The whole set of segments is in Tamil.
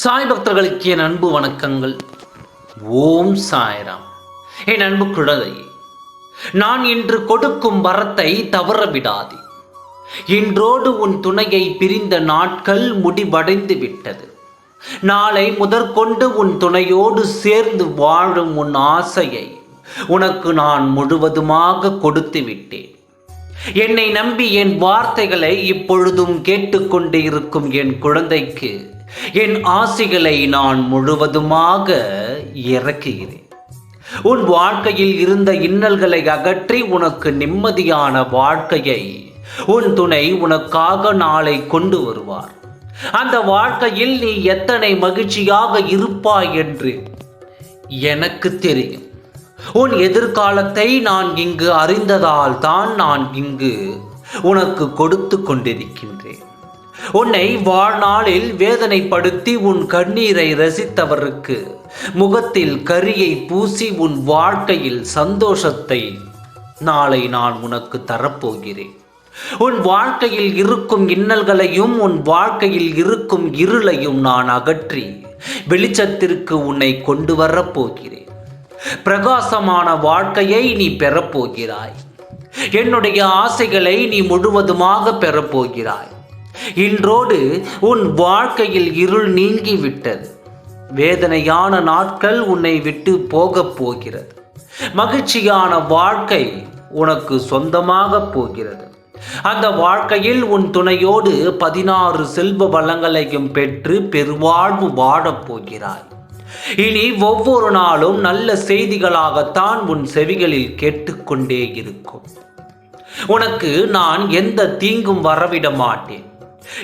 சாய் பக்தர்களுக்கு என் அன்பு வணக்கங்கள். ஓம் சாய்ராம். என் அன்பு குழந்தை நான் இன்று கொடுக்கும் வரத்தை தவற விடாதே. இன்றோடு உன் துணையை பிரிந்த நாட்கள் முடிவடைந்து விட்டது. நாளை முதற்கொண்டு உன் துணையோடு சேர்ந்து வாழும் உன் ஆசையை உனக்கு நான் முழுவதுமாக கொடுத்து விட்டேன். என்னை நம்பி என் வார்த்தைகளை இப்பொழுதும் கேட்டுக்கொண்டு இருக்கும் என் குழந்தைக்கு என் ஆசைகளை நான் முழுவதுமாக இறக்குகிறேன். உன் வாழ்க்கையில் இருந்த இன்னல்களை அகற்றி உனக்கு நிம்மதியான வாழ்க்கையை உன் துணை உனக்காக நாளை கொண்டு வருவார். அந்த வாழ்க்கையில் நீ எத்தனை மகிழ்ச்சியாக இருப்பாய் என்று எனக்கு தெரியும். உன் எதிர்காலத்தை நான் இங்கு அறிந்ததால் தான் நான் இங்கு உனக்கு கொடுத்து கொண்டிருக்கின்றேன். உன்னை வாழ்நாளில் வேதனைப்படுத்தி உன் கண்ணீரை ரசித்தவருக்கு முகத்தில் கரியை பூசி உன் வாழ்க்கையில் சந்தோஷத்தை நாளை நான் உனக்கு தரப்போகிறேன். உன் வாழ்க்கையில் இருக்கும் இன்னல்களையும் உன் வாழ்க்கையில் இருக்கும் இருளையும் நான் அகற்றி வெளிச்சத்திற்கு உன்னை கொண்டு வரப்போகிறேன். பிரகாசமான வாழ்க்கையை நீ பெறப்போகிறாய். என்னுடைய ஆசைகளை நீ முழுவதுமாக பெறப்போகிறாய். இன்றோடு உன் வாழ்க்கையில் இருள் நீங்கி விட்டது வேதனையான நாட்கள் உன்னை விட்டு போகப் போகிறது. மகிழ்ச்சியான வாழ்க்கை உனக்கு சொந்தமாக போகிறது. அந்த வாழ்க்கையில் உன் துணையோடு பதினாறு செல்வ வளங்களையும் பெற்று பெருவாழ்வு வாழப் போகிறாய். இனி ஒவ்வொரு நாளும் நல்ல செய்திகளாகத்தான் உன் செவிகளில் கேட்டுக்கொண்டே இருக்கும். உனக்கு நான் எந்த தீங்கும் வரவிட மாட்டேன்.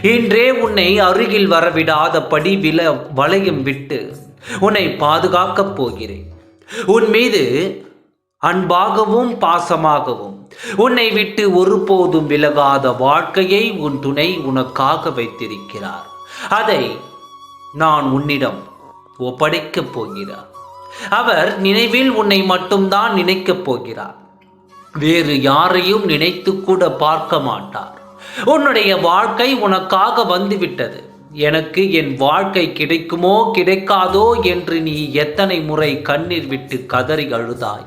இன்றே உன்னை அருகில் வரவிடாதபடி வில வளையம் விட்டு உன்னை பாதுகாக்கப் போகிறேன். உன் மீது அன்பாகவும் பாசமாகவும் உன்னை விட்டு ஒருபோதும் விலகாத வாழ்க்கையை உன் துணை உனக்காக வைத்திருக்கிறார். அதை நான் உன்னிடம் ஒப்படைக்கப் போகிறார். அவர் நினைவில் உன்னை மட்டும்தான் நினைக்கப் போகிறார். வேறு யாரையும் நினைத்து கூட பார்க்க மாட்டார். உன்னுடைய வாழ்க்கை உனக்காக வந்துவிட்டது. எனக்கு என் வாழ்க்கை கிடைக்குமோ கிடைக்காதோ என்று நீ எத்தனை முறை கண்ணீர் விட்டு கதறி அழுதாய்.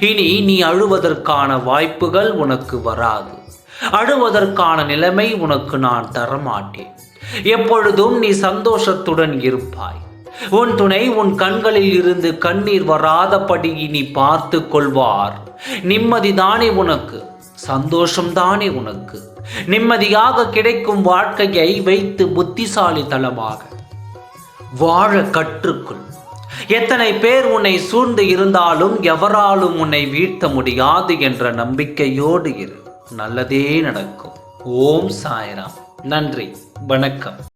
இனி நீ அழுவதற்கான வாய்ப்புகள் உனக்கு வராது. அழுவதற்கான நிலைமை உனக்கு நான் தரமாட்டேன். எப்பொழுதும் நீ சந்தோஷத்துடன் இருப்பாய். உன் துணை உன் கண்களில் இருந்து கண்ணீர் வராதபடி நீ பார்த்து கொள்வார். நிம்மதிதானே உனக்கு. சந்தோஷம்தானே உனக்கு? நிம்மதியாக கிடைக்கும் வாழ்க்கையை வைத்து புத்திசாலி தளமாக. வாழ கற்றுக்கொள். எத்தனை பேர் உன்னை சூழ்ந்து இருந்தாலும் எவராலும் உன்னை வீழ்த்த முடியாது என்ற நம்பிக்கையோடு இரு. நல்லதே நடக்கும். ஓம் சாய்ராம். நன்றி. வணக்கம்.